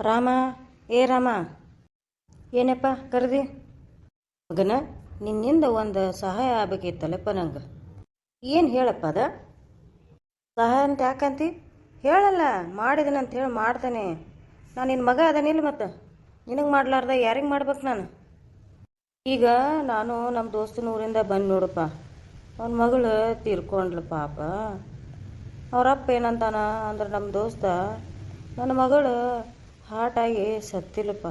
ರಾಮ, ಏ ರಾಮ, ಏನಪ್ಪ ಕರೆದಿ? ಮಗನ, ನಿನ್ನಿಂದ ಒಂದು ಸಹಾಯ ಆಗಬೇಕಿತ್ತಲ್ಲಪ್ಪ ನಂಗೆ. ಏನು ಹೇಳಪ್ಪ ಅದ? ಸಹಾಯ ಅಂತ ಯಾಕಂತಿ? ಹೇಳಲ್ಲ ಮಾಡಿದನಂತ ಹೇಳಿ ಮಾಡ್ತಾನೆ. ನಾನು ನಿನ್ನ ಮಗ ಅದನಿಲ್ಲ ಮತ್ತೆ. ನಿನಗೆ ಮಾಡ್ಲಾರ್ದ ಯಾರಿಗೆ ಮಾಡ್ಬೇಕು ನಾನು? ಈಗ ನಾನು ನಮ್ಮ ದೋಸ್ತನ ಊರಿಂದ ಬಂದು ನೋಡಪ್ಪ. ಅವನ ಮಗಳು ತೀರ್ಕೊಂಡ್ಲು ಪಾಪ. ಅವರಪ್ಪ ಏನಂತಾನ ಅಂದ್ರೆ ನಮ್ಮ ದೋಸ್ತ, ನನ್ನ ಮಗಳು ಹಾಟಾಗಿ ಸತ್ತಿಲ್ಲಪ್ಪ.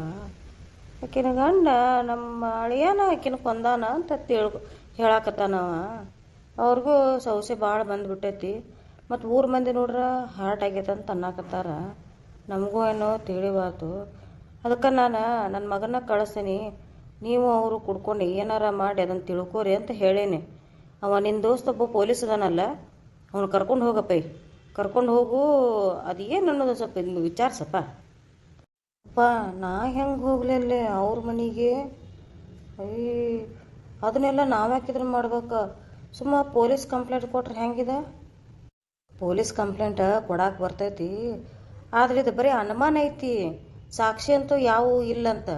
ಆಕಿನ ಗಂಡ ನಮ್ಮ ಅಳಿಯನ ಆಕಿನ ಕೊಂದಾನ ಅಂತ ತಿಳ್ ಹೇಳಾಕತ್ತಾನವ ಅವ್ರಿಗೂ ಸೌಸೆ ಭಾಳ ಬಂದ್ಬಿಟ್ಟೈತಿ. ಮತ್ತು ಊರ ಮಂದಿ ನೋಡ್ರ ಹಾರ್ಟ್ ಆಗೈತೆ ಅಂತ ಅನ್ನಕತ್ತಾರ. ನಮಗೂ ಏನೋ ತಿಳಿಬಾರ್ದು ಅದಕ್ಕೆ ನಾನು ನನ್ನ ಮಗನ ಕಳಿಸ್ತೀನಿ. ನೀವು ಅವರು ಕುಡ್ಕೊಂಡು ಏನಾರ ಮಾಡಿ ಅದನ್ನು ತಿಳ್ಕೊರಿ ಅಂತ ಹೇಳೇನಿ. ಅವ ನಿನ್ನ ದೋಸ್ತ ಒಬ್ಬ ಪೊಲೀಸ್ ಅದಾನಲ್ಲ, ಅವನು ಕರ್ಕೊಂಡು ಹೋಗಪ್ಪ. ಕರ್ಕೊಂಡು ಹೋಗು ಅದು ಏನು ಅನ್ನೋದು ಸ್ವಲ್ಪ ವಿಚಾರಿಸಪ್ಪ. ಅಪ್ಪ, ನಾ ಹೆಂಗೆ ಹೋಗ್ಲಲ್ಲೇ ಅವ್ರ ಮನೆಗೆ? ಅಯ್ಯ, ಅದನ್ನೆಲ್ಲ ನಾವ್ಯಾಕಿದ್ರೆ ಮಾಡ್ಬೇಕು? ಸುಮ್ಮ ಪೊಲೀಸ್ ಕಂಪ್ಲೇಂಟ್ ಕೊಟ್ರೆ ಹೆಂಗಿದೆ? ಪೊಲೀಸ್ ಕಂಪ್ಲೇಂಟ್ ಕೊಡಕ್ಕೆ ಬರ್ತೈತಿ. ಆದ್ರೆ ಇದು ಬರೀ ಅನುಮಾನ ಐತಿ. ಸಾಕ್ಷಿ ಅಂತೂ ಯಾವೂ ಇಲ್ಲಂತ.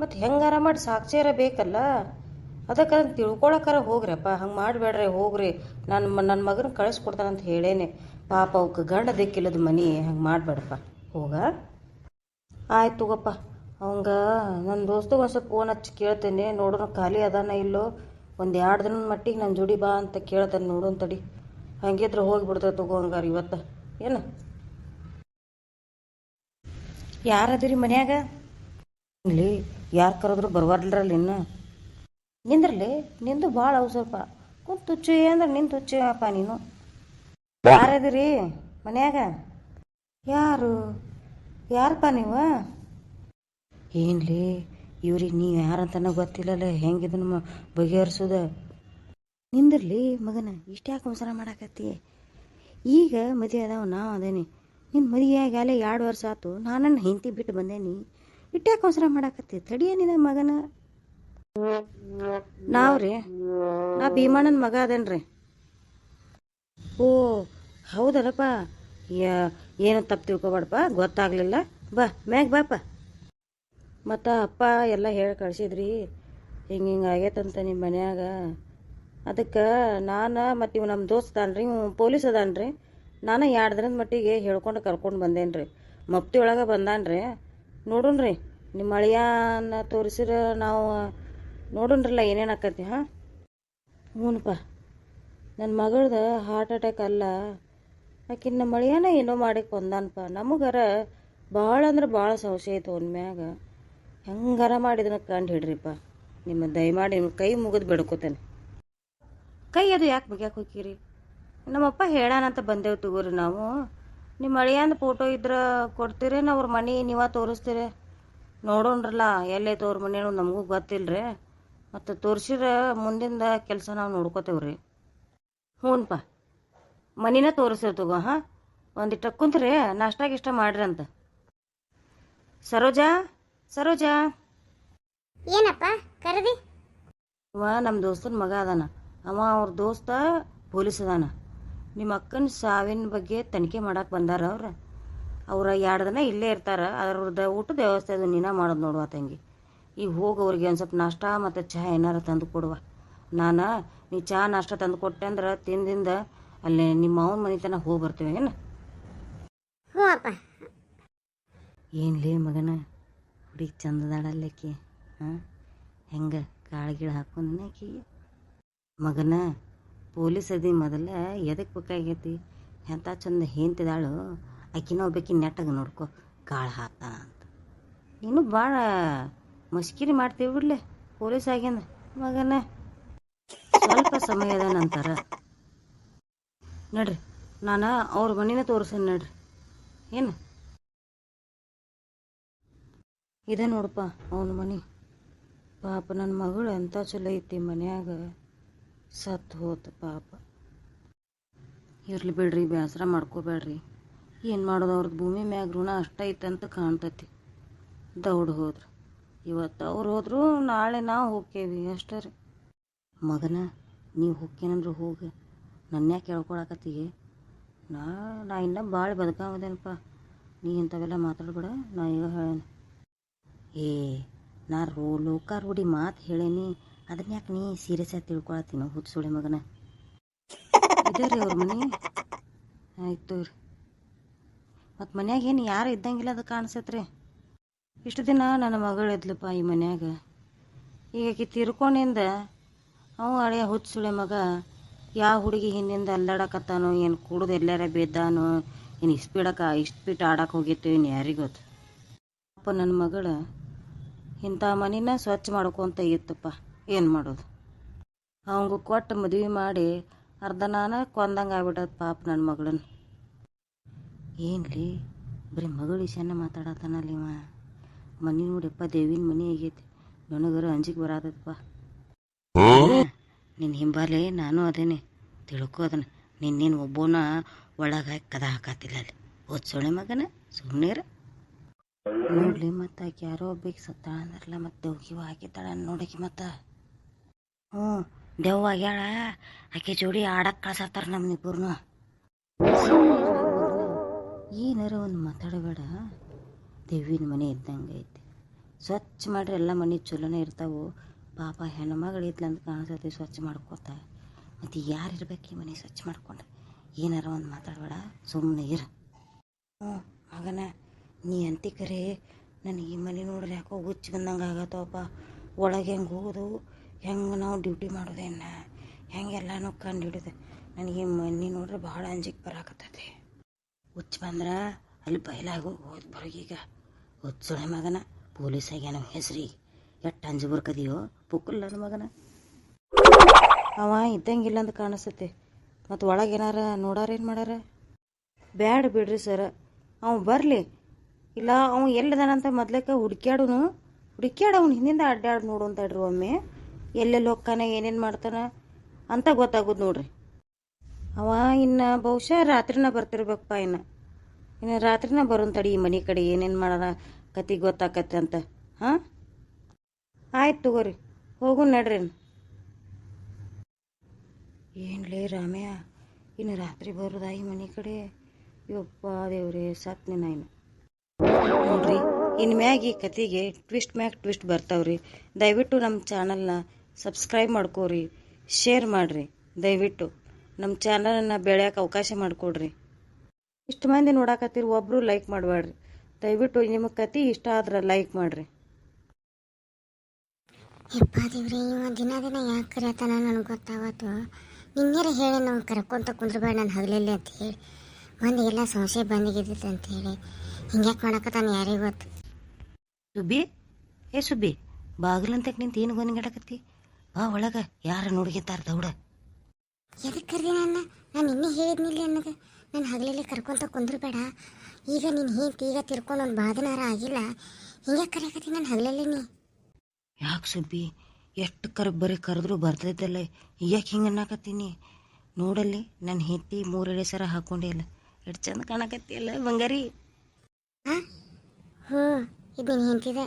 ಮತ್ತು ಹೆಂಗಾರ ಮಾಡಿ ಸಾಕ್ಷಿ ಬೇಕಲ್ಲ? ಅದಕ್ಕೆ ಅದನ್ನು ತಿಳ್ಕೊಳಕ್ಕಾರ ಹೋಗ್ರಪ್ಪ. ಹಂಗೆ ಮಾಡಬೇಡ್ರಿ, ಹೋಗ್ರಿ. ನನ್ನ ನನ್ನ ಮಗನ ಕಳಿಸ್ಕೊಡ್ತಾನಂತ ಹೇಳೇನೆ. ಪಾಪ ಅವಕ್ಕೆ ಗಂಡ ದಿಕ್ಕಿಲ್ಲದ ಮನಿ. ಹಂಗೆ ಮಾಡಬೇಡಪ್ಪ. ಹೋಗ. ಆಯ್ತು ತಗೋಪ್ಪ ಅವಂಗ ನನ್ನ ದೋಸ್ತಗೆ ಒಂದು ಸ್ವಲ್ಪ ಫೋನ್ ಹಚ್ಚಿ ಕೇಳ್ತೇನೆ. ನೋಡೋಣ ಖಾಲಿ ಅದಾನ ಇಲ್ಲೋ? ಒಂದು ಎರಡು ದಿನದ ಮಟ್ಟಿಗೆ ನನ್ನ ಜೋಡಿ ಬಾ ಅಂತ ಕೇಳ್ತಾನೆ ನೋಡೋಣ ತಡಿ. ಹಂಗಿದ್ರೆ ಹೋಗಿಬಿಡ್ತೇವೆ ತಗೋ ಹಂಗಾರ ಇವತ್ತು. ಏನು? ಯಾರದಿರಿ ಮನ್ಯಾಗ? ಇಲ್ಲಿ ಯಾರು ಕರೆದ್ರು ಬರ್ಬಾರ್ಲ್ರಲ್ಲ ಇನ್ನು. ನಿಂದ್ರಲಿ? ನಿಂದು ಭಾಳ ಅವಸರಪ್ಪ ಕುಂತು ತುಚ್ಚು ಅಂದ್ರೆ ನಿಂತು ತುಚ್ಚಪ್ಪ ನೀನು. ಯಾರದಿರಿ ಮನ್ಯಾಗ? ಯಾರು? ಯಾರಪ್ಪ ನೀವು? ಏನ್ಲಿ ಇವ್ರಿಗೆ ನೀವು ಯಾರಂತನ ಗೊತ್ತಿಲ್ಲಲ್ಲ ಹೆಂಗಿದನ್ನು ಬಗೆಹರಿಸೋದ? ನಿಂದಿರ್ಲಿ ಮಗನ ಇಷ್ಟ್ಯಾಕೆ ಯಾಕೆ ಅವಸರ ಮಾಡಾಕತ್ತಿ? ಈಗ ಮದುವೆ ಅದಾವ ನಾವು ಅದೇನಿ. ನಿನ್ನ ಮದುವೆ ಅಲ್ಲೇ ಎರಡು ವರ್ಷ ಆತು ನಾನನ್ನ ನನ್ನ ಹೆಂಡತಿ ಬಿಟ್ಟು ಬಂದೇನಿ. ಇಟ್ಟ್ಯಾಕೆ ಯಾಕೆ ಮಾಡಾಕತ್ತಿ? ತಡಿಯೇನಿದ ಮಗನ? ನಾವ್ರಿ ನಾ ಭೀಮಣ್ಣನ ಮಗ ಅದೇನ್ರಿ. ಓ ಹೌದಲ್ಲಪ್ಪ. ಏನು ತಪ್ಪು ತಿಳ್ಕೊಬೇಡಪ್ಪ, ಗೊತ್ತಾಗಲಿಲ್ಲ. ಬಾ, ಮ್ಯಾಗ ಬಾಪ ಮತ್ತು ಅಪ್ಪ ಎಲ್ಲ ಹೇಳಿ ಕಳ್ಸಿದ್ರಿ. ಹಿಂಗೆ ಹಿಂಗೆ ಆಗೈತಂತ ನಿಮ್ಮ ಮನ್ಯಾಗ. ಅದಕ್ಕೆ ನಾನು ಮತ್ತು ಇವು ನಮ್ಮ ದೋಸ್ತ ಅನ್ರಿ ಇವ್ ಪೊಲೀಸ್ ಅದಾನ್ರಿ. ನಾನು ಎರಡು ದಿನದ ಮಟ್ಟಿಗೆ ಹೇಳ್ಕೊಂಡು ಕರ್ಕೊಂಡು ಬಂದೇನ್ರಿ. ಮಪ್ತಿ ಒಳಗೆ ಬಂದಾನ್ರಿ. ನೋಡುಣ್ರಿ ನಿಮ್ಮ ಅಳಿಯನ್ನ ತೋರಿಸಿರ ನಾವು ನೋಡುಣ್ರಲ್ಲ ಏನೇನು ಆಕತಿ, ಹಾಂ? ಹ್ಞೂನಪ್ಪ ನನ್ನ ಮಗಳದ ಹಾರ್ಟ್ ಅಟ್ಯಾಕ್ ಅಲ್ಲ. ಆಕಿನ ನಮ್ಮ ಅಳಿಯನ ಏನೋ ಮಾಡಿ ಕೊಂದನಪ್ಪ ನಮಗರ ಭಾಳ ಅಂದ್ರೆ ಭಾಳ ಸಂಶಯ ಐತೆ ಅವನ ಮ್ಯಾಗ. ಹೆಂಗಾರ ಮಾಡಿದನ ಕಂಡು ಹಿಡ್ರಿಪ್ಪ. ನಿಮ್ಮ ದಯಮಾಡಿ ನಿಮ್ಮ ಕೈ ಮುಗಿದು ಬಿಡ್ಕೋತೇನೆ. ಕೈ ಅದು ಯಾಕೆ ಮುಗ್ಯಾಕೆ ಹೋಗಿರಿ ನಮ್ಮಪ್ಪ ಹೇಳಾನಂತ ಬಂದೇವು ತಗೋರಿ ನಾವು. ನಿಮ್ಮ ಅಳಿಯಂದು ಫೋಟೋ ಇದ್ರೆ ಕೊಡ್ತೀರೇನು ಅವ್ರ ಮನೆ ನೀವ ತೋರಿಸ್ತೀರಿ? ನೋಡೋಣ್ರಲ್ಲ ಎಲ್ಲೈತೆ ಅವ್ರ ಮನೆ ನಮಗೂ ಗೊತ್ತಿಲ್ಲರಿ ಮತ್ತು ತೋರಿಸಿದ್ರೆ ಮುಂದಿಂದ ಕೆಲಸ ನಾವು ನೋಡ್ಕೋತೇವ್ರಿ. ಹ್ಞೂನ್ಪ ಮನಿನ ತೋರಿಸ್ತೇವೆ ತಗೋ ಹಾಂ? ಒಂದಿಟ್ಟ ಕುಂತ್ರಿ ನಾಷ್ಟ ಗಿಷ್ಟ ಮಾಡ್ರಿ ಅಂತ ಸರೋಜಾ ಸರೋಜಾ. ಏನಪ್ಪ ಕರದಿ. ಅವ ನಮ್ಮ ದೋಸ್ತನ ಮಗ ಅದಾನ. ಅವ ಅವ್ರ ದೋಸ್ತ ಪೊಲೀಸ್ ಅದಾನ. ನಿಮ್ಮ ಅಕ್ಕನ ಸಾವಿನ ಬಗ್ಗೆ ತನಿಖೆ ಮಾಡಕ್ಕೆ ಬಂದಾರ ಅವ್ರ. ಅವ್ರ ಎರಡು ದಿನ ಇಲ್ಲೇ ಇರ್ತಾರ ಅವ್ರದ್ದು ಊಟದ ವ್ಯವಸ್ಥೆ ಅದು ನೀನ ಮಾಡೋದು ನೋಡುವ ತಂಗಿ. ಈಗ ಹೋಗಿ ಅವ್ರಿಗೆ ಒಂದು ಸ್ವಲ್ಪ ನಾಷ್ಟ ಮತ್ತು ಚಹಾ ಏನಾರ ತಂದು ಕೊಡುವ. ನಾನು ನೀ ಚಹಾ ನಾಷ್ಟ ತಂದು ಕೊಟ್ಟೆ ಅಂದ್ರೆ ತಿಂದಿಂದ ಅಲ್ಲೇ ನಿಮ್ಮ ಅವನ ಮನೆ ತನಕ ಹೋಗಿ ಬರ್ತೀವಿ ಏನು? ಹ್ಞೂ ಅಪ್ಪ. ಏನ್ಲೇ ಮಗನ ಹುಡುಗಿ ಚಂದದಾಡಲ್ಲಕ್ಕಿ ಹಾಂ? ಹೆಂಗೆ ಕಾಳು ಗಿಡ ಹಾಕೊಂಡು ಆಕಿಗೆ ಮಗನ ಪೊಲೀಸ್ ಅದಿ ಮೊದಲ ಎದಕ್ಕೆ ಬೇಕಾಗೈತಿ? ಎಂಥ ಚಂದ ಹೇಂತಿದಾಳು ಆಕಿನ ಒಬ್ಬಾಕಿ ನೆಟ್ಟಾಗ ನೋಡ್ಕೊ ಕಾಳು ಹಾಕ್ತಾನ ಅಂತ. ನೀನು ಭಾಳ ಮಸ್ಕಿರಿ ಮಾಡ್ತೀವಿ ಬಿಡ್ಲೆ ಪೊಲೀಸ್ ಆಗ್ಯಂದ ಮಗನ. ಸ್ವಲ್ಪ ಸಮಯದ ನಂತರ ನಡ್ರಿ. ನಾನು ಅವ್ರ ಮನಿನ ತೋರಿಸೇನೆ ನಡ್ರಿ. ಏನು? ಇದೆ ನೋಡಪ್ಪ ಅವನ ಮನೆ. ಪಾಪ ನನ್ನ ಮಗಳು ಎಂಥ ಚಲೋ ಐತಿ ಮನ್ಯಾಗ. ಸತ್ತು ಹೋತು ಪಾಪ. ಇರ್ಲಿ ಬಿಡ್ರಿ ಬೇಸರ ಮಾಡ್ಕೋಬೇಡ್ರಿ ಏನು ಮಾಡೋದು ಅವ್ರದ್ದು ಭೂಮಿ ಮ್ಯಾಗ ಋಣ ಅಷ್ಟ ಐತೆ ಅಂತ ಕಾಣ್ತೈತಿ. ದೌಡ್ ಹೋದ್ರು. ಇವತ್ತು ಅವ್ರು ಹೋದ್ರು, ನಾಳೆ ನಾವು ಹೋಗ್ತೇವಿ ಅಷ್ಟೇ ರೀ. ಮಗನ, ನೀವು ಹೋಗ್ತೇನಂದ್ರೆ ಹೋಗಿ. ನನ್ನ ಯಾಕೆ ಕೇಳ್ಕೊಳಕತ್ತೀವಿ ನಾ ನಾ ಇನ್ನೂ ಭಾಳ ಬದುಕಾವದೇನಪ್ಪ. ನೀ ಇಂಥವೆಲ್ಲ ಮಾತಾಡ್ಬೇಡ, ನಾ ಈಗ ಹೇಳೇನೆ. ಏ, ನಾ ರೋ, ಲೋಕ ರೂಢಿ ಮಾತು ಹೇಳೇನಿ. ಅದನ್ನ ಯಾಕೆ ನೀ ಸೀರಿಯಸ್ ಆಗಿ ತಿಳ್ಕೊಳತ್ತೀನೋ ಹುಚ್ಚು ಸುಳಿ ಮಗನ? ಇದೇ ರೀ ಅವ್ರ ಮನೆ? ಆಯ್ತು ರೀ ಮತ್ತು ಮನ್ಯಾಗ ಏನು ಯಾರು ಇದ್ದಂಗಿಲ್ಲ ಅದು ಕಾಣಿಸತ್ರಿ. ಇಷ್ಟು ದಿನ ನನ್ನ ಮಗಳು ಇದ್ಲಪ್ಪ ಈ ಮನ್ಯಾಗ. ಈಗ ತಿರ್ಕೊಂಡಿಂದ ಅವ ಹಳೆಯ ಹುಚ್ಚು ಸುಳೆ ಮಗ ಯಾವ ಹುಡುಗಿ ಹಿಂದಿಂದ ಅಲ್ಲಾಡಕತ್ತಾನೋ, ಏನು ಕುಡ್ದು ಎಲ್ಲಾರ ಬಿದ್ದಾನೋ, ಏನು ಇಸ್ಪೀಡಕ್ಕೆ ಇಷ್ಟು ಬಿಟ್ಟು ಆಡಕ್ಕೆ ಹೋಗಿತ್ತು ಇನ್ನು ಯಾರಿಗೊತ್ತು ಅಪ್ಪ ನನ್ನ ಮಗಳು ಇಂಥ ಮನಿನ ಸ್ವಚ್ಛ ಮಾಡ್ಕೊತ ಇತ್ತಪ್ಪ, ಏನು ಮಾಡೋದು? ಅವಂಗ ಕೊಟ್ಟು ಮದುವೆ ಮಾಡಿ ಅರ್ಧ ನಾನು ಕೊಂದಂಗೆ ಆಗ್ಬಿಟ್ಟದ ಪಾಪ ನನ್ನ ಮಗಳನ್ನ ಏನ್ಲಿ, ಬರೀ ಮಗಳು ವಿಷಯನ ಮಾತಾಡತ್ತಾನಲ್ಲಿ ಮನೆ ನೋಡಿಯಪ್ಪ ದೇವಿನ ಮನೆ ಆಗೈತಿ. ನನಗರ ಅಂಜಿಗೆ ಬರತಪ್ಪ ನಿನ್ನ ಹಿಂಬಾಲೆ ನಾನು ಅದೇನೆ. ತಿಳ್ಕೊ ಅದನ್ನ. ನಿನ್ನೇನು ಒಬ್ಬನ ಒಳಗೆ ಕದ ಹಾಕತ್ತಿಲ್ಲ ಅಲ್ಲಿ. ಓದ್ ಸೊಳೆ ಮಗನ ಸುಮ್ಮನೆ ನೋಡ್ಲಿ ಮತ್ತು ಯಾರೋ ಒಬ್ಬಿಗೆ ಸತ್ತಾಳ ಅಂದ್ರಲ್ಲ ಮತ್ತು ದೇವ್ಗಿವ ಹಾಕಿದ್ದಾಳ ನೋಡಕಿ ಮತ್ತು. ಹ್ಞೂ, ದೆವ್ವ ಆಗ್ಯಾಳ. ಆಕೆ ಜೋಡಿ ಆಡಕ್ಕೆ ಕಳ್ಸತ್ತಾರ ನಮ್ಮನಿಬ್ಬರನ್ನು ಏನಾರ ಒಂದು ಮಾತಾಡಬೇಡ. ದೇವಿನ ಮನೆ ಇದ್ದಂಗೆ ಐತಿ. ಸ್ವಚ್ಛ ಮಾಡ್ರಿ ಎಲ್ಲ ಮನೆ ಚಲೋನೇ ಇರ್ತಾವು. ಪಾಪ ಹೆಣ್ಣು ಮಗಳು ಇದ್ಲಂತ ಕಾಣಿಸ್ತೈತಿ ಸ್ವಚ್ಛ ಮಾಡ್ಕೋತ. ಮತ್ತು ಯಾರು ಇರ್ಬೇಕು ಈ ಮನೆ ಸ್ವಚ್ಛ ಮಾಡ್ಕೊಂಡು? ಏನಾರ ಒಂದು ಮಾತಾಡಬೇಡ ಸುಮ್ಮನೆ ಇರು. ಹ್ಞೂ ಮಗನ, ನೀ ಅಂತಿ ಕರೆ ನನಗೆ ಈ ಮನೆ ನೋಡ್ರಿ ಯಾಕೋ ಹುಚ್ಚು ಬಂದಂಗೆ ಆಗತ್ತವಪ್ಪ ಒಳಗೆ ಹೆಂಗೆ ಹೋಗೋದು? ಹೆಂಗೆ ನಾವು ಡ್ಯೂಟಿ ಮಾಡೋದೇನ ಹೆಂಗೆಲ್ಲನೂ ಕಂಡು ಹಿಡಿದು ನನಗೆ ಈ ಮನೆ ನೋಡ್ರೆ ಭಾಳ ಅಂಜಿಕೆ ಬರಾಕತ್ತೈತಿ. ಹುಚ್ಚು ಬಂದ್ರೆ ಅಲ್ಲಿ ಬಯಲಾಗಿ ಹೋಗಿ ಬರೋಗೀಗ. ಹುಚ್ಚುಳೆ ಮಗನ ಪೊಲೀಸ್ ಆಗ್ಯಾನ ಹೆಸ್ರಿಗೆ ಎಷ್ಟು ಅಂಜು ಬರ್ಕದಿಯೋ? ಪುಕ್ಕಲ್ ನನ್ನ ಮಗನ. ಅವ ಇದ್ದಂಗಿಲ್ಲ ಅಂತ ಕಾಣಿಸುತ್ತೆ. ಮತ್ತು ಒಳಗೇನಾರ ಏನಾರ ನೋಡಾರ ಏನು ಮಾಡ್ಯಾರ? ಬ್ಯಾಡ ಬಿಡ್ರಿ ಸರ. ಅವ ಬರಲಿ. ಇಲ್ಲ, ಅವ ಎಲ್ಲಿದಾನಂತ ಮೊದ್ಲೇಕ ಹುಡುಕ್ಯಾಡುನು. ಹುಡುಕ್ಯಾಡ ಅವ್ನು ಹಿಂದಿಂದ ಅಡ್ಡಾಡಿ ನೋಡು ಅಂತ ಹೇಳ್ರಿ ಒಮ್ಮೆ. ಎಲ್ಲೆಲ್ಲಿ ಹೋಗ್ತಾನೆ, ಏನೇನು ಮಾಡ್ತಾನೆ ಅಂತ ಗೊತ್ತಾಗೋದು ನೋಡ್ರಿ. ಅವ ಇನ್ನು ಬಹುಶಃ ರಾತ್ರಿನ ಬರ್ತಿರ್ಬೇಕಪ್ಪ ಇನ್ನು. ಇನ್ನು ರಾತ್ರಿನ ಬರೋನ್ ತಡಿ ಈ ಮನೆ ಕಡೆ ಏನೇನು ಮಾಡೋಣ ಕತಿ ಗೊತ್ತಾಕತ್ತೆ ಅಂತ. ಹಾಂ? ಆಯ್ತು ತಗೋರಿ, ಹೋಗು ನಡ್ರಿ ಏನ್ಲೇ ರಾಮಯ್ಯ ಇನ್ನು ರಾತ್ರಿ ಬರೋದಾ ಈ ಮನೆ ಕಡೆ? ಯಪ್ಪ ದೇವ್ರಿ, ಸತ್ ನಾನು ನೋಡ್ರಿ ಇನ್ನು ಮ್ಯಾಗ ಈ ಕತೆಗೆ ಟ್ವಿಸ್ಟ್ ಮ್ಯಾಗ ಟ್ವಿಸ್ಟ್ ಬರ್ತಾವ್ರಿ. ದಯವಿಟ್ಟು ನಮ್ಮ ಚಾನಲ್ನ ಸಬ್ಸ್ಕ್ರೈಬ್ ಮಾಡ್ಕೋರಿ ಶೇರ್ ಮಾಡಿರಿ. ದಯವಿಟ್ಟು ನಮ್ಮ ಚಾನಲನ್ನ ಬೆಳೆಯೋಕೆ ಅವಕಾಶ ಮಾಡಿಕೊಡ್ರಿ. ಇಷ್ಟು ಮಂದಿ ನೋಡಾಕತ್ತೀರಿ ಒಬ್ಬರು ಲೈಕ್ ಮಾಡಬೇಡ್ರಿ ದಯವಿಟ್ಟು ನಿಮ್ಮ ಕತೆ ಇಷ್ಟ ಆದ್ರೆ ಲೈಕ್ ಮಾಡಿರಿ. ಯಪ್ಪ ದೇವ್ರಿ ಇವ ದಿನ ದಿನ ಯಾಕೆ ಕರೆಯತ್ತಾನ ನನಗೆ ಗೊತ್ತಾವತ್ತು ನಿನ್ನೆರ ಹೇಳಿ ನಾವು ಕರ್ಕೊಂತ ಕುಂದ್ರಬೇಡ ನಾನು ಹಗಲಲ್ಲಿ ಅಂತ ಹೇಳಿ. ಮಂದಿ ಎಲ್ಲ ಸಂಶಯ ಬಂದಿಗಿದ್ದಿತ್ತು ಅಂತ ಹೇಳಿ. ಹಿಂಗ್ಯಾಕೆ ಮಾಡಕತ್ತಾನ ಯಾರಿಗೆ ಗೊತ್ತು? ಸುಬ್ಬಿ ಏ ಸುಬ್ಬಿ ಬಾಗಿಲಂತಕ್ಕೆ ನಿಂತು ಏನು ಗೊಂದಗಡಕತ್ತಿ ಬಾ ಒಳಗೆ ಯಾರು ನೋಡ್ಗಿತ್ತಾರ ದೌಡ. ಎದಕ್ಕೆ ಕರ್ದಿ ನನ್ನ? ನಾನು ನಿನ್ನೆ ಹೇಳಿದ್ನಿಲ್ಲ ಅನ್ನೋದು. ನಾನು ಹಗಲಲ್ಲಿ ಕರ್ಕೊಂತ ಕುಂದ್ರಬೇಡ. ಈಗ ನೀನು ಹೇಗೆ ಈಗ ತಿರ್ಕೊಂಡು ಒಂದು ಬಾಧನಾರ ಆಗಿಲ್ಲ. ಹಿಂಗೆ ಕರೆಯಕತ್ತಿ ನಾನು ಹಗಲಲ್ಲಿ ನೀ? ಯಾಕೆ ಸುಬ್ಬಿ? ಎಷ್ಟು ಕರ್, ಬರೀ ಕರೆದ್ರೂ ಬರ್ತೈತಲ್ಲ. ಯಾಕೆ ಹಿಂಗೆ ಅನ್ನಕತ್ತೀನಿ? ನೋಡಲ್ಲಿ ನನ್ನ ಹೆತ್ತಿ ಮೂರೆಡೆ ಸರ ಹಾಕೊಂಡೆ ಇಲ್ಲ ಎಷ್ಟು ಚಂದ ಕಾಣಕತ್ತಿಯಲ್ಲ ಬಂಗಾರಿ? ಹಾಂ? ಹ್ಞೂ ಇದು ಹೆಂತಿದೆ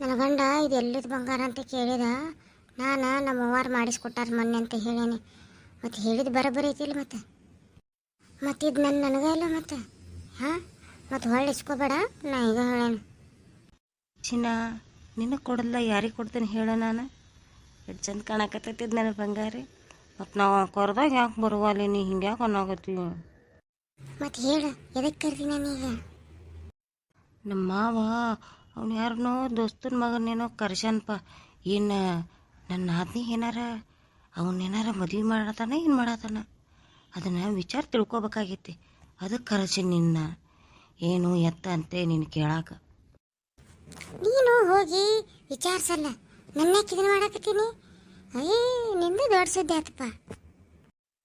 ನನ್ನ ಗಂಡ ಇದು ಎಲ್ಲಿದ ಬಂಗಾರ ಅಂತ ಕೇಳಿದ. ನಾನು ನಮ್ಮ ಅವ್ವಾರು ಮಾಡಿಸ್ಕೊಟ್ಟಾರ ಮೊನ್ನೆ ಅಂತ ಹೇಳೇನಿ. ಮತ್ತು ಹೇಳಿದ ಬರೋಬ್ಬರಿ ಐತಿಲ್ಲ ಮತ್ತೆ. ಮತ್ತು ಇದು ನನ್ನ ನನಗೆ ಇಲ್ಲ ಮತ್ತೆ. ಹಾಂ? ಮತ್ತು ಹೊಳ್ಳಿಸ್ಕೋಬೇಡ ನಾ ಈಗ ಹೇಳೇನು. ಚಿನ್ನ ನಿನಗೆ ಕೊಡಲ್ಲ ಯಾರಿಗೆ ಕೊಡ್ತೇನೆ ಹೇಳ ನಾನು. ಎಷ್ಟು ಚಂದ ಕಾಣಕತ್ತೈತಿದ್ ನನಗೆ ಬಂಗಾರಿ ಮತ್ತು ನಾವು ಕೊರ್ದಾಗ ಯಾಕೆ ಬರುವಲ್ಲಿ ನೀ ಹಿಂಗೆ ಯಾಕೆ ಅನ್ನಾಗತ್ತೀವಿ ಮತ್ತು ಹೇಳು ಎದಕ್ಕೆ ಕರ್ದಿ ನಾನೀಗ ನಮ್ಮ ಮಾವ ಅವ್ನು ಯಾರನ್ನೋ ದೋಸ್ತನ ಮಗನೇನೋ ಕರ್ಶನ್ಪ ಏನು ನನ್ನ ನಾದ್ನಿ ಏನಾರ ಅವನೇನಾರ ಮದ್ವೆ ಮಾಡತಾನ ಏನು ಮಾಡತಾನ? ಅದನ್ನು ವಿಚಾರ ತಿಳ್ಕೊಬೇಕಾಗೈತಿ. ಅದಕ್ಕೆ ಕರೆಸಿ ನಿನ್ನ. ಏನು ಎತ್ತ ಅಂತೆ ನೀನು ಕೇಳಾಕ. ನೀನು ಹೋಗಿ ವಿಚಾರಿಸಲ್ಲ ನನ್ನ ಇದನ್ನು ಮಾಡಕತ್ತೀನಿ? ಅಯ್ಯೇ ನಿಂದು ದೊಡ್ಡ ಸುದ್ದಿ ಆತಪ್ಪ.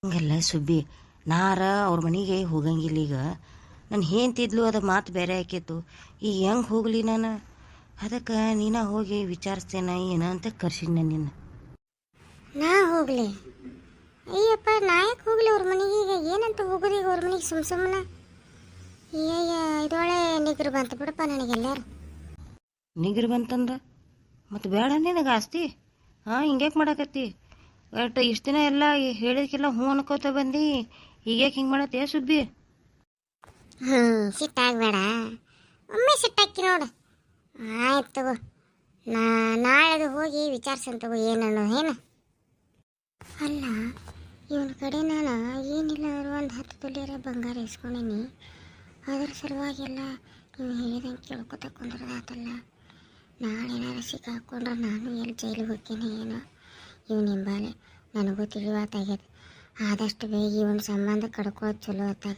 ಹಂಗಲ್ಲ ಸುಬ್ಬಿ ನಾರ ಅವ್ರ ಮನೆಗೆ ಹೋಗಂಗಿಲ್ಲ ಈಗ. ನಾನು ಹೇಂತಿದ್ಲು ಅದು ಮಾತು ಬೇರೆ ಆಕೇತು. ಈಗ ಹೆಂಗೆ ಹೋಗ್ಲಿ ನಾನು? ಅದಕ್ಕೆ ನೀನ ಹೋಗಿ ವಿಚಾರಿಸ್ತೇನ ಏನ ಅಂತ ಕರ್ಸಿದ್ ನಾನು ನಿನ್ನ. ನಾ ಹೋಗ್ಲಿ? ಅಯ್ಯಪ್ಪ ನಾ ಯಾಕೆ ಹೋಗ್ಲಿ ಅವ್ರ ಮನೆಗೆ ಈಗ? ಏನಂತ ಹೋಗೋದು ಈಗ ಅವ್ರ ಮನೆಗೆ ಸುಮ್ ಸುಮ್ಮನೆ ಅಯ್ಯಯ್ಯ ಇದೊಳೆ ನಿಗ್ರು ಬಂತು ಬಿಡಪ್ಪ ನನಗೆಲ್ಲರೂ. ನಿಗ್ರಿ ಬಂತಂದ ಮತ್ತು ಬೇಡ ನಿನಗೆ ಆಸ್ತಿ? ಹಾಂ, ಹಿಂಗ್ಯಾಕೆ ಮಾಡಾಕತ್ತಿ? ಒಟ್ಟು ಇಷ್ಟು ದಿನ ಎಲ್ಲ ಹೇಳಿದಕ್ಕೆಲ್ಲ ಹ್ಞೂ ಅನ್ಕೋತ ಬಂದು. ಈಗ್ಯಾಕೆ ಹಿಂಗೆ ಮಾಡತ್ತೆ ಸುಬ್ಬಿ ಹ್ಞೂ ಸಿಟ್ಟಾಗಬೇಡ ಒಮ್ಮೆ ಸಿಟ್ಟಾಕಿ ನೋಡು. ಆಯ್ತು ನಾ, ನಾಳೆದು ಹೋಗಿ ವಿಚಾರಿಸಂತ ತಗೋ ಏನು ಅನ್ನೋದು ಏನು? ಅಲ್ಲ, ಇವನ ಕಡೆ ನಾನು ಏನಿಲ್ಲ ಅಂದ್ರೆ ಒಂದು ಹತ್ತು ತೊಲಿಯರ ಬಂಗಾರ ಇಸ್ಕೊಂಡೀನಿ. ಅದ್ರ ಸಲುವಾಗಿ ಎಲ್ಲ ನೀವು ಹೇಳಿದಂಗೆ ಕೇಳ್ಕೊತ ಕುಂದ್ರದಾತಲ್ಲ. ನಾಳೆ ಏನಾರು ಸಿಕ್ಕಾಕೊಂಡ್ರೆ ನಾನು ಎಲ್ಲಿ ಜೈಲಿಗೆ ಹೋಗ್ತೀನಿ ಏನೋ? ಇವನು ಹಿಂಬಾಲೆ ನನಗೂ ತಿಳಿವಾತಾಗ್ಯದ ಆದಷ್ಟು ಬೇಗ ಇವನ ಸಂಬಂಧ ಕಡ್ಕೊಳ್ಳೋದು ಚಲೋ ಆತಾಗ.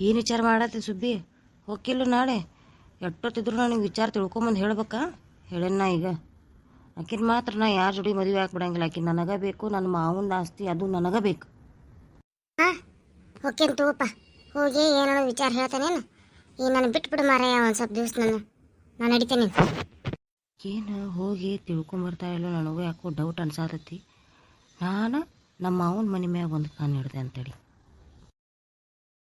ಏನು ವಿಚಾರ ಮಾಡತ್ತೆ ಸುಬ್ಬಿ? ಹೋಗಿಲ್ಲ ನಾಳೆ? ಎಟ್ಟೊತ್ತಿದ್ರು ನನಗೆ ವಿಚಾರ ತಿಳ್ಕೊಂಬಂದು ಹೇಳ್ಬೇಕಾ? ಹೇಳೇನ ಈಗ? ಆಕಿನ ಮಾತ್ರ ನಾ ಯಾರ ಜೋಡಿ ಮದುವೆ ಹಾಕ್ಬಿಡಂಗಿಲ್ಲ ಆಕಿ ನನಗೆ ಬೇಕು ನನ್ನ ಮಾವನ ಆಸ್ತಿ ಅದು ನನಗೆ ಬೇಕು. ಹಾಂ ಓಕೆನ್ ತಗೋಪ್ಪ ಹೋಗಿ ಏನೋ ವಿಚಾರ ಹೇಳ್ತಾನೇನು? ಈ ನಾನು ಬಿಟ್ಬಿಡು ಮಾರಾಯ ಒಂದು ಸ್ವಲ್ಪ ದಿವಸ ನಾನು ನಾನು ಅಡಿತೇನೆ ಏನು ಹೋಗಿ ತಿಳ್ಕೊಂಬರ್ತಾ ಇಲ್ಲ ನನಗೂ ಯಾಕೋ ಡೌಟ್ ಅನ್ಸಾತತಿ. ನಾನು ನಮ್ಮ ಮಾವನ ಮನೆ ಮ್ಯಾಗ ಒಂದು ಕಾನ್ ಹಿಡ್ದೆ ಅಂತೇಳಿ.